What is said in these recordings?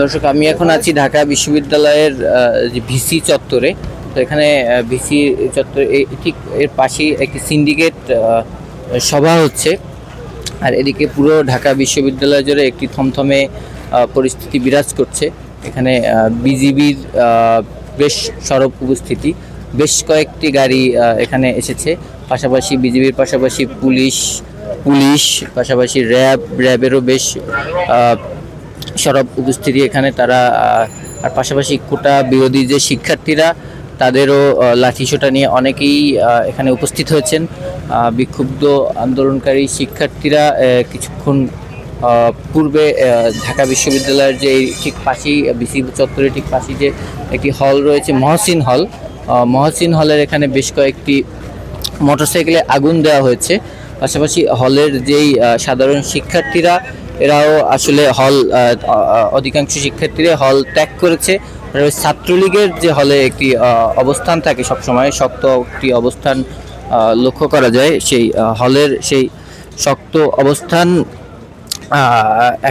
দর্শক, আমি এখন আছি ঢাকা বিশ্ববিদ্যালয়ের ভিসি চত্বরে। তো এখানে ভিসি চত্বরে ঠিক এর পাশেই একটি সিন্ডিকেট সভা হচ্ছে। আর এদিকে পুরো ঢাকা বিশ্ববিদ্যালয় জুড়ে একটি থমথমে পরিস্থিতি বিরাজ করছে। এখানে বিজিবির বেশ সরব উপস্থিতি। বেশ কয়েকটি গাড়ি এখানে এসেছে। পাশাপাশি বিজিবির পাশাপাশি পুলিশ পুলিশ, পাশাপাশি র্যাব, র্যাবেরও বেশ সরব উপস্থিতি এখানে তারা আর পাশাপাশি কোটা বিরোধী যে শিক্ষার্থীরা, তাদেরও লাঠিসোঁটা নিয়ে অনেকেই এখানে উপস্থিত হয়েছেন। বিক্ষুব্ধ আন্দোলনকারী শিক্ষার্থীরা কিছুক্ষণ পূর্বে ঢাকা বিশ্ববিদ্যালয়ের যে ঠিক পাশেই বিসি চত্বরের ঠিক পাশেই যে একটি হল রয়েছে, মহসিন হল। মহসিন হলের এখানে বেশ কয়েকটি মোটরসাইকেলে আগুন দেওয়া হয়েছে। পাশাপাশি হলের যেই সাধারণ শিক্ষার্থীরা এরাও আসলে হল অধিকাংশ শিক্ষার্থীরা হল ত্যাগ করেছে। ছাত্রলীগের যে হলে একটি অবস্থান থাকে সবসময়, শক্ত একটি অবস্থান লক্ষ্য করা যায়, সেই হলের সেই শক্ত অবস্থান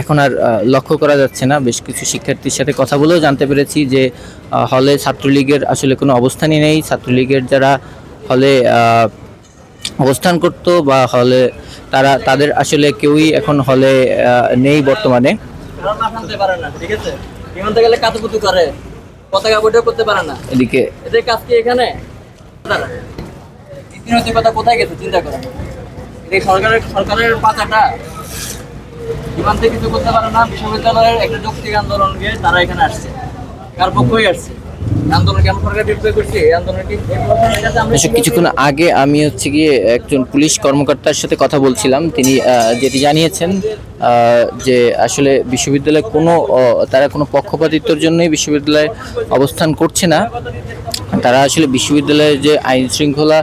এখন আর লক্ষ্য করা যাচ্ছে না। বেশ কিছু শিক্ষার্থীর সাথে কথা বলেও জানতে পেরেছি যে হলে ছাত্রলীগের আসলে কোনো অবস্থানই নেই। ছাত্রলীগের যারা হলে অবস্থান করতো বা হলে তারা, তাদের আসলে কেউই এখন হলে নেই বর্তমানে। এদিকে এদের কোথায় গেছে চিন্তা এই সরকারের সরকারের পাতাটা কিছু করতে পারে না বিশ্ববিদ্যালয়ের একটা যৌক্তিক আন্দোলনকে তারা এখানে আসছে কার পক্ষই আসছে কিছুক্ষণ আগে আমি হচ্ছে গিয়ে একজন পুলিশ কর্মকর্তার সাথে কথা বলছিলাম। তিনি যেটি জানিয়েছেন যে আসলে বিশ্ববিদ্যালয়ে কোনো তারা কোনো পক্ষপাতিত্বর জন্যই বিশ্ববিদ্যালয়ে অবস্থান করছে না। তারা আসলে বিশ্ববিদ্যালয়ের যে আইন শৃঙ্খলা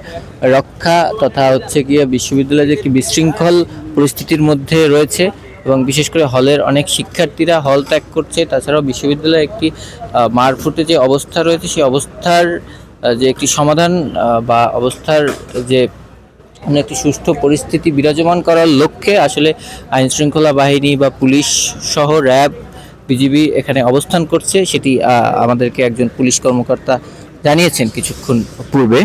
রক্ষা তথা হচ্ছে গিয়ে বিশ্ববিদ্যালয়ে যে একটি বিশৃঙ্খল পরিস্থিতির মধ্যে রয়েছে এবং বিশেষ করে হলের অনেক শিক্ষার্থীরা হল ত্যাগ করছে। তাছাড়াও বিশ্ববিদ্যালয়ে একটি মারফুটে যে অবস্থা রয়েছে, সেই অবস্থার যে একটি সমাধান বা অবস্থার যে একটি সুষ্ঠু পরিস্থিতি বিরাজমান করার লক্ষ্যে আসলে আইন শৃঙ্খলা বাহিনী বা পুলিশ সহ র্যাব, বিজিবি এখানে অবস্থান করছে। সেটি আমাদেরকে একজন পুলিশ কর্মকর্তা জানিয়েছেন কিছুক্ষণ পূর্বে।